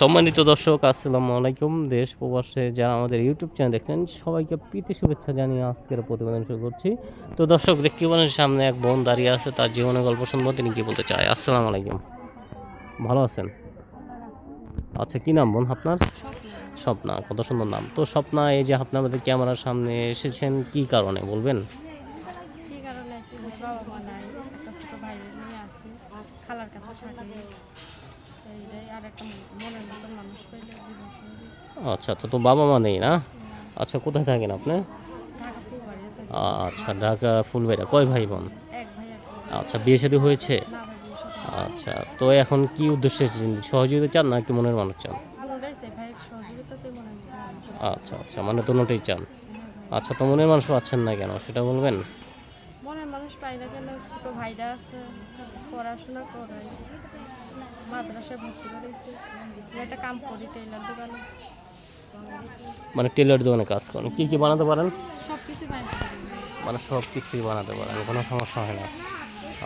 সম্মানিত দর্শক, আসসালামু আলাইকুম। দেশ প্রবাসে যারা আমাদের ইউটিউব চ্যানেল দেখেন সবাইকে প্রীতি শুভেচ্ছা জানিয়ে আজকের প্রতিবেদন শুরু করছি। তো দর্শক, দেখতে পারেন সামনে এক বোন দাঁড়িয়ে আছে, তার জীবনের গল্প শুনব, তিনি কী বলতে চায়? আসসালামু আলাইকুম। ভালো আছেন? আচ্ছা কী নাম বোন আপনার? স্বপ্না, কত সুন্দর নাম। তো স্বপ্না, এই যে আপনি আমাদের ক্যামেরার সামনে এসেছেন, কি কারণে বলবেন? খালার কাছে আচ্ছা তো তো বাবা মা নেই না? আচ্ছা কোথায় থাকেন আপনি? আচ্ছা ঢাকা ফুলবাড়িয়া কয় ভাই বোন। আচ্ছা বিয়ে শাদী হয়েছে? আচ্ছা তো এখন কি উদ্দেশ্যে সহযোগিতা চান না কি মনের মানুষ চান? দুটাই আচ্ছা আচ্ছা মানে দুটোটাই চান। হ্যাঁ আচ্ছা তো মনের মানুষ পাচ্ছেন না কেন? সেটা বলবেন? মানুষ পাই না কেন? ছোট ভাইরা আছে পড়াশোনা করে। মাদ্রাসায় ভর্তি করেছে। একটা কাম করি টেইলার দোকানে। মানে টেলার দোকানে কাজ করেন। কি কি বানাতে পারেন? সব কিছু বানাতে মানে সব কিছুই বানাতে পারেন কোনো সমস্যা হয় না।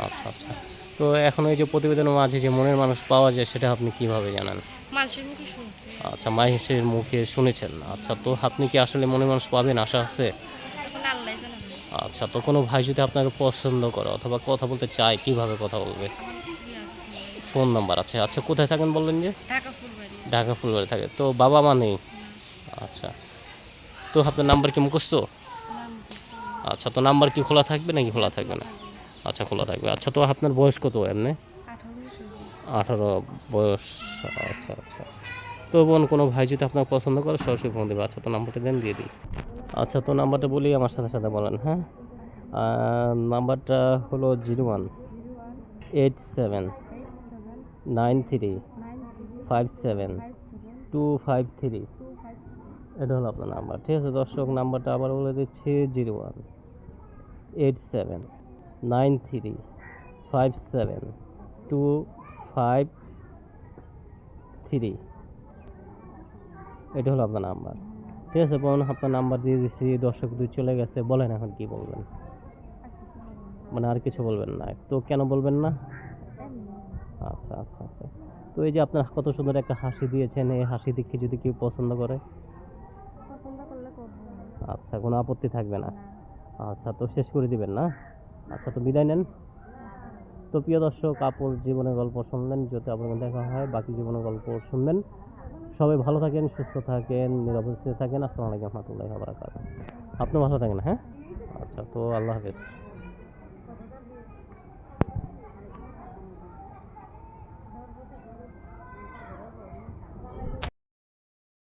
আচ্ছা আচ্ছা। তো এখন এই যে প্রতিবেদনের মাঝে যে মনের মানুষ পাওয়া যায় সেটা আপনি কীভাবে জানান? মানুষের মুখে শুনছি। আচ্ছা মাহেশের মুখে শুনেছেন। আচ্ছা তো আপনি কি আসলে মনের মানুষ পাবেন? আশা আছে? এখন আল্লাহ আচ্ছা তো কোনো ভাই যদি আপনাকে পছন্দ করে অথবা কথা বলতে চায় কীভাবে কথা বলবে? ফোন নাম্বার আছে। আচ্ছা কোথায় থাকেন বললেন যে? ঢাকা ফুলবাড়ি। থাকে। তো বাবা মা নেই? আচ্ছা। তো আপনার নাম্বার কি মুখস্থ? আচ্ছা তো নাম্বার কি খোলা থাকবে নাকি খোলা থাকবে না? আচ্ছা খোলা থাকবে। আচ্ছা তো আপনার বয়স কত এমনি? আঠারো বয়স। আচ্ছা আচ্ছা। তো বোন কোনো ভাই যদি আপনার পছন্দ করে সরাসরি ফোন দেবে। আচ্ছা তো নাম্বারটা দেন দিয়ে দিই। আচ্ছা তো নাম্বারটা বলি আমার সাথে সাথে বলেন হ্যাঁ? নাম্বারটা হলো zero one eight seven nine three five seven two five three. এটা হলো আপনার নাম্বার, ঠিক আছে? দর্শক, নাম্বারটা আবার বলে দিচ্ছি, zero one eight seven nine three five seven two five three. এটা হলো আপনার নাম্বার। ঠিক আছে বোন আপনার নাম্বার দিয়ে দিচ্ছি দর্শক দুই চলে গেছে বলেন এখন কি বলবেন? মানে আর কিছু বলবেন না তো কেন বলবেন না? আচ্ছা আচ্ছা আচ্ছা। তো এই যে আপনার কত সুন্দর একটা হাসি দিয়েছেন এই হাসি দেখে যদি কেউ পছন্দ করে? পছন্দ করলে করব। আচ্ছা কোনো আপত্তি থাকবে না? আচ্ছা তো শেষ করে দিবেন না? আচ্ছা তো বিদায় নেন। তো প্রিয় দর্শক আপুর জীবনের গল্প শুনলেন যদি আপনার দেখা হয় বাকি জীবনের গল্প শুনবেন। সবাই ভালো থাকেন, সুস্থ থাকেন, নিরাপদে থাকেন। আসসালামু আলাইকুম রহমতুল্লাহ বারাকাতুহু। আপনি ভালো থাকেন হ্যাঁ? আচ্ছা তো আল্লাহ হাফেজ।